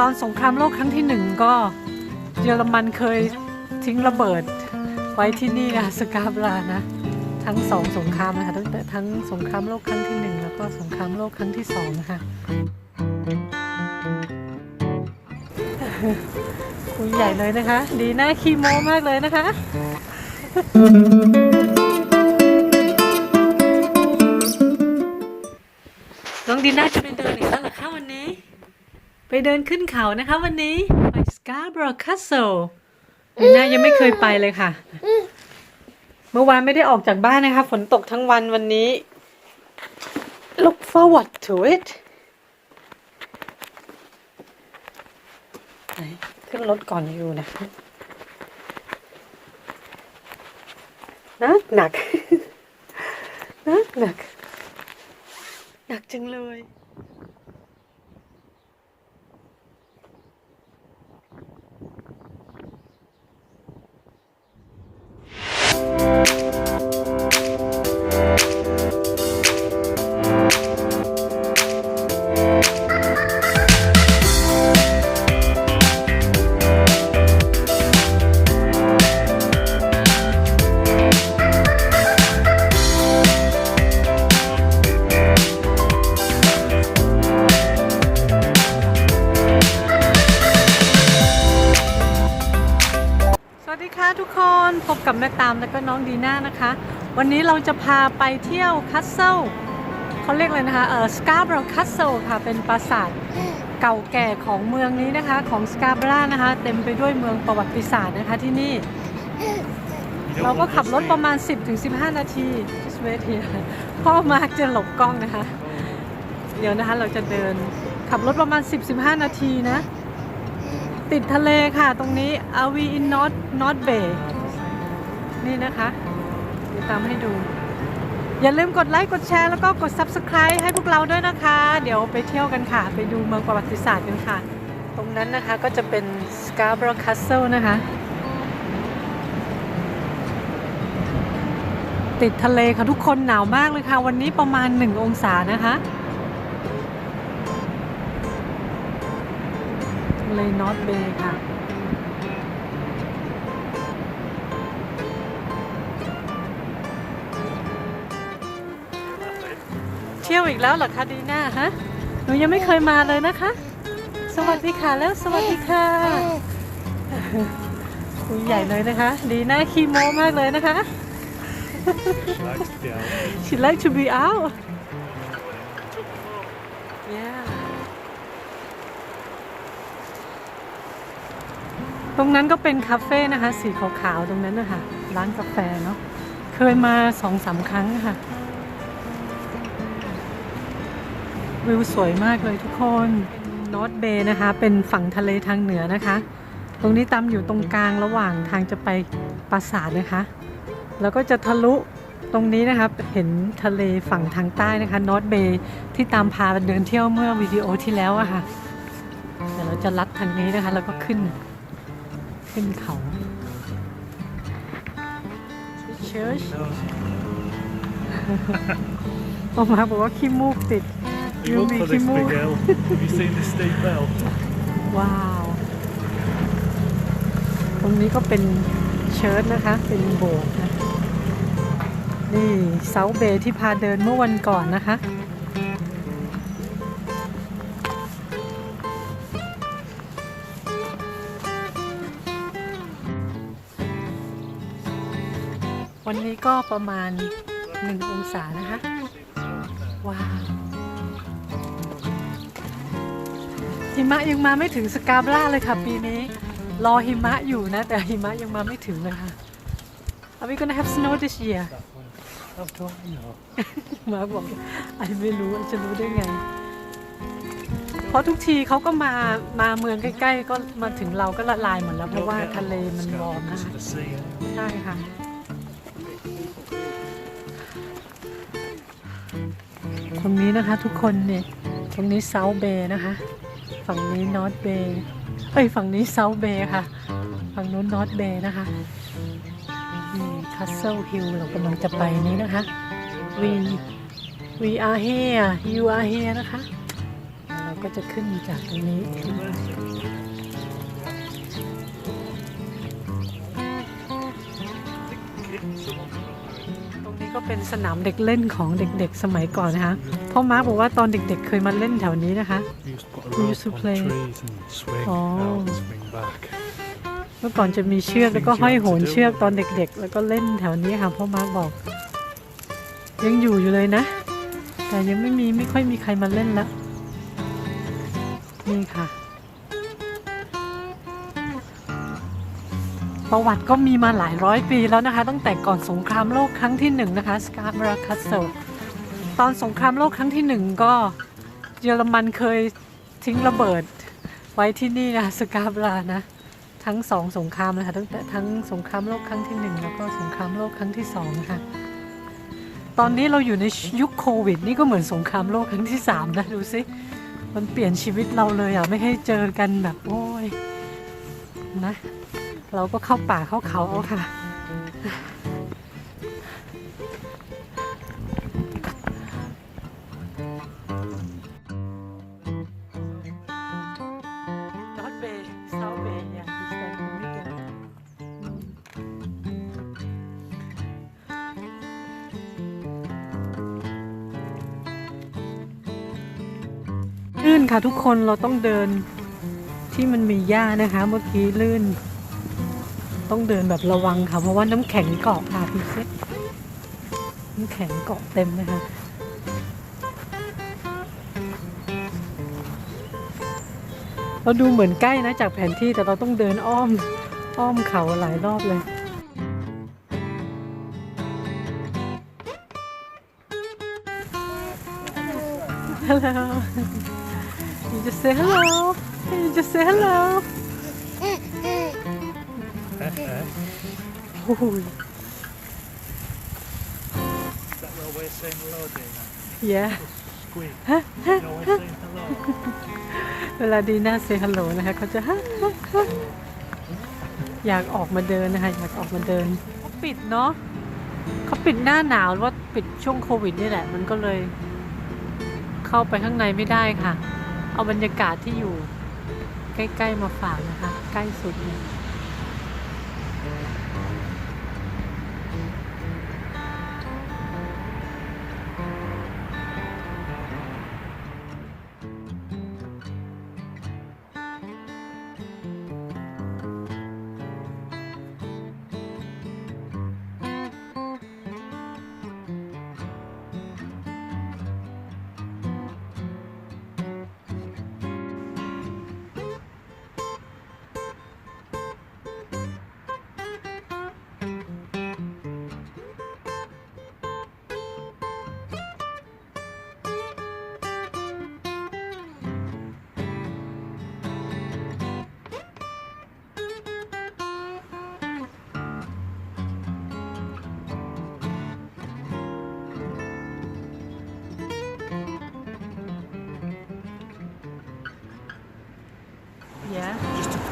ตอนสงครามโลกครั้งที่หนึ่งก็เยอรมันเคยทิ้งระเบิดไว้ที่นี่นะสกาบรานะ ทั้งสองสงครามนะคะตั้งแต่ทั้งสงครามโลกครั้งที่หนึ่งแล้วก็สงครามโลกครั้งที่สองนะคะคุยใหญ่เลยนะคะ ดีน่าคีโมมากเลยนะคะน้องดีน่าจะไปเดินอีกแล้วเหรอคะ ไปเดินขึ้นเขานะคะวันนี้ ไปสกาบราคัสเซิลดีน่ายังไม่เคยไปเลยค่ะ เมื่อวานไม่ได้ออกจากบ้านนะคะ ฝนตกทั้งวันวันนี้ look forward to it ขึ้นรถก่อนอยู่นะคะนะหนักนะหนักหนักจังเลย พบกับแม่ตามแล้วก็น้องดีน่านะคะ วันนี้เราจะพาไปเที่ยวคัสเซิลเขาเรียกเลยนะคะเออสกาบราคัสเซิลค่ะเป็นปราสาทเก่าแก่ของเมืองนี้นะคะ ของสกาบรานะคะ เต็มไปด้วยเมืองประวัติศาสตร์นะคะที่นี่ เราก็ขับรถประมาณ 10-15 นาที just wait here พ่อมาร์กจะหลบกล้องนะคะ เดี๋ยวนะคะเราจะเดินขับรถประมาณ 10-15 นาทีนะ ติดทะเลค่ะตรงนี้ Are we in North North Bay นี่ นี่นะคะเดี๋ยวตามให้ดู อย่าลืมกดไลค์กดแชร์แล้วก็กด Subscribe ให้พวกเราด้วยนะคะ เดี๋ยวไปเที่ยวกันค่ะ ไปดูเมืองประวัติศาสตร์กันค่ะ ตรงนั้นนะคะก็จะเป็น Scarborough Castle นะคะ ติดทะเลค่ะทุกคนหนาวมากเลยค่ะ วันนี้ประมาณ 1 องศานะคะทะเลนอตเบย์ค่ะ เที่ยวอีกแล้วเหรอคะดีน่าฮะหนูยังไม่เคยมาเลยนะคะ สวัสดีค่ะแล้วสวัสดีค่ะคุยใหญ่เลยนะคะ ดีน่าคีโมมากเลยนะคะ She like to be out yeah ตรงนั้นก็เป็นคาเฟ่นะคะ สีขาวๆตรงนั้นนะคะร้านกาแฟเนาะเคยมาสองสามครั้งค่ะ วิวสวยมากเลยทุกคนนอตเบย์นะคะ เป็นฝั่งทะเลทางเหนือนะคะ ตรงนี้ตามอยู่ตรงกลางระหว่างทางจะไปปราสาทนะคะ แล้วก็จะทะลุตรงนี้นะคะเห็นทะเลฝั่งทางใต้นะคะนอตเบย์ที่ตามพาเดินเที่ยวเมื่อวิดีโอที่แล้วอะค่ะเดี๋ยวเราจะลัดทางนี้นะคะ แล้วก็ขึ้นขึ้นเขาเชิร์ชออกมาบอกว่าขี้มูกติด You look for this big L. Have you seen this steep bell? ว้าวตรงนี้ก็เป็นเชิร์ตนะคะ เป็นโบสถ์นะนี่เซาเบย์ที่พาเดินเมื่อวันก่อนนะคะ วันนี้ก็ประมาณหนึ่งองศานะคะ ว้าว หิมะยังมาไม่ถึงสกาบราเลยค่ะปีนี้ รอหิมะอยู่นะ แต่หิมะยังมาไม่ถึงเลยค่ะ Are we gonna have snow this year มาบอกไอไม่รู้จะรู้ได้ไง เพราะทุกทีเขาก็มามาเมืองใกล้ ๆ ก็มาถึงเราก็ละลายหมดแล้วเพราะว่าทะเลมันร้อนนะคะใช่ค่ะตรงนี้นะคะทุกคนเนี่ยตรงนี้เซาเบนะคะ ฝั่งนี้นอตเบย์เอ้ยฝั่งนี้เซาเบย์ค่ะ ฝั่งนู้นนอตเบย์นะคะคัสเซิลฮิลเรากำลังจะไปนี้นะคะ we we are here you are here นะคะ เราก็จะขึ้นจากตรงนี้ตรงนี้ก็เป็นสนามเด็กเล่นของเด็กๆสมัยก่อนนะคะพ่อมาร์คบอกว่าตอนเด็กๆเคยมาเล่นแถวนี้นะคะ We used to put a We rope used to on play. trees and swing Oh. out and swing back. เมื่อก่อนจะมีเชือกแล้วก็ห้อยโหนเชือกตอนเด็กๆ แล้วก็เล่นแถวนี้ค่ะพ่อมาร์คบอก ยังอยู่อยู่เลยนะ แต่ยังไม่มีไม่ค่อยมีใครมาเล่นแล้วนี่ค่ะ ประวัติก็มีมาหลายร้อยปีแล้วนะคะ ตั้งแต่ก่อนสงครามโลกครั้งที่หนึ่งนะคะสกา b ราคัสเซลตอนสงครามโลกครั้งที่หนึ่งก็เยอรมันเคย ทิ้งระเบิดไว้ที่นี่นะสกา b รานะ ทั้งสองสงครามเลยค่ะตั้งแต่ทั้งสงครามโลกครั้งที่หนึ่งแล้วก็สงครามโลกครั้งที่สองนะคะตอนนี้เราอยู่ในยุคโควิด นี่ก็เหมือนสงครามโลกครั้งที่สามนะดูสิมันเปลี่ยนชีวิตเราเลยอะไม่ให้เจอกันแบบโอ้ยนะ เราก็เข้าป่าเข้าเขาเอาค่ะ ลื่นค่ะทุกคนเราต้องเดินที่มันมีหญ้านะคะ เมื่อกี้ลื่น ต้องเดินแบบระวังค่ะ เพราะว่าน้ำแข็งเกาะค่ะพี่เซ็น้ำแข็งเกาะเต็มเลยค่ะเราดูเหมือนใกล้นะจากแผนที่แต่เราต้องเดินอ้อมอ้อมเขาหลายรอบเลย Hello. You just say hello. You just say hello. Ooh, Is that your way of saying hello, Dana? yeah. Squeak. your way of saying hello? เวลาดีน่าเซฮัลโหลนะคะเขาจะฮะฮะฮะอยากออกมาเดินนะคะอยากออกมาเดินเขาปิดเนาะเขาปิดหน้าหนาวหรือว่าปิดช่วงโควิดนี่แหละ มันก็เลยเข้าไปข้างในไม่ได้ค่ะ เอาบรรยากาศที่อยู่ใกล้ ๆ มาฝากนะคะ ใกล้สุดเลย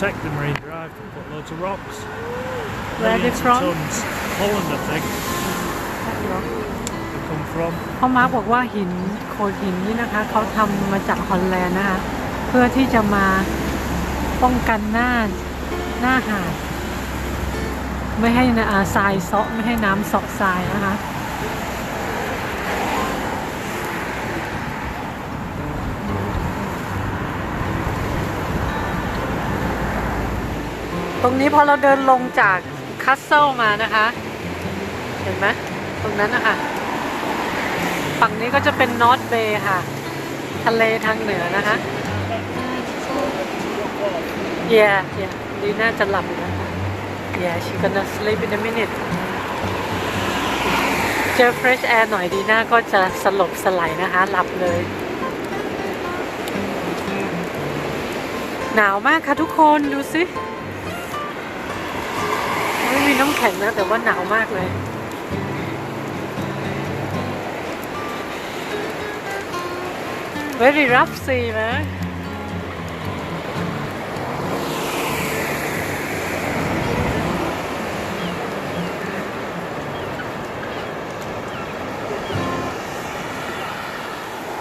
protect the Marine Drive, they put loads of rocks. Where are they Millions of from? Tons. Holland, I think. They come from. พ่อมาร์คบอกว่าหินโขดหินนี่นะคะเขาทำมาจากฮอลแลนด์นะคะ เพื่อที่จะมาป้องกันหน้าหน้าหาดไม่ให้นะอาทรายเซาะไม่ให้น้ำเซาะทรายนะคะ ตรงนี้พอเราเดินลงจากคัสเซิลมานะคะ เห็นไหมตรงนั้นนะคะฝั่งนี้ก็จะเป็นนอ t เบย์ค่ะ ทะเลทางเหนือนะคะ yeah yeah ดีน่าจะหลับอยู่แล้วค่ะ yeah she gonna sleep in a minute เจอ fresh air หน่อยดีน่าก็จะสลบสลายนะคะ หลับเลย หนาวมากค่ะทุกคนดูสิ ไม่มีน้ำแข็งนะ แต่ว่าหนาวมากเลย very rough sea ไหม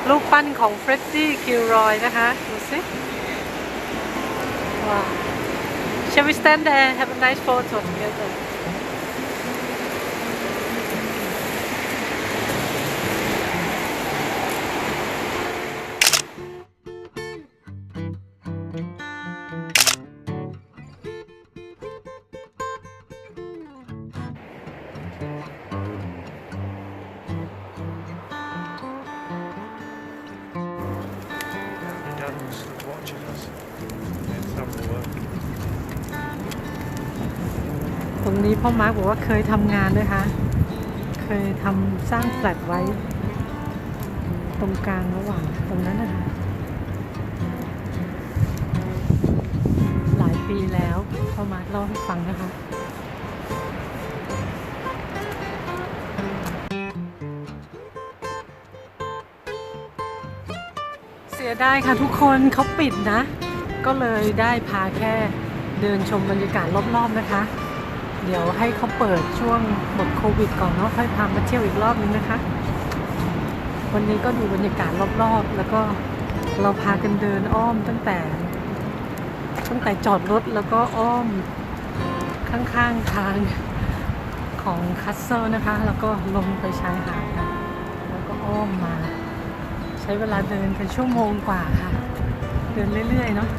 ลูกปั้นของเฟรดดี้กิลรอยนะคะ ดูสิว้าว Shall we stand there have a nice photo together watching us. A look. ตรงนี้พ่อมาร์กบอกว่าเคยทำงานนะคะ เคยทำสร้างแฟลตไว้ ตรงกลางระหว่างตรงนั้นนะคะหลายปีแล้วพ่อมาร์กเล่าให้ฟังนะคะเสียดายค่ะทุกคนเขาปิดนะ ก็เลยได้พาแค่ เดินชมบรรยากาศรอบๆนะคะ เดี๋ยวให้เขาเปิดช่วงหมดโควิดก่อนเนาะค่อยพามาเที่ยวอีกรอบนึงนะคะ วันนี้ก็ดูบรรยากาศรอบๆ แล้วก็เราพากันเดินอ้อมตั้งแต่ ตั้งแต่จอดรถแล้วก็อ้อมข้างๆทางของคัสเซิลนะคะ แล้วก็ลงไปชายหาดแล้วก็อ้อมมา ใช้เวลาเดินกันชั่วโมงกว่าค่ะ เดินเรื่อยๆเนาะ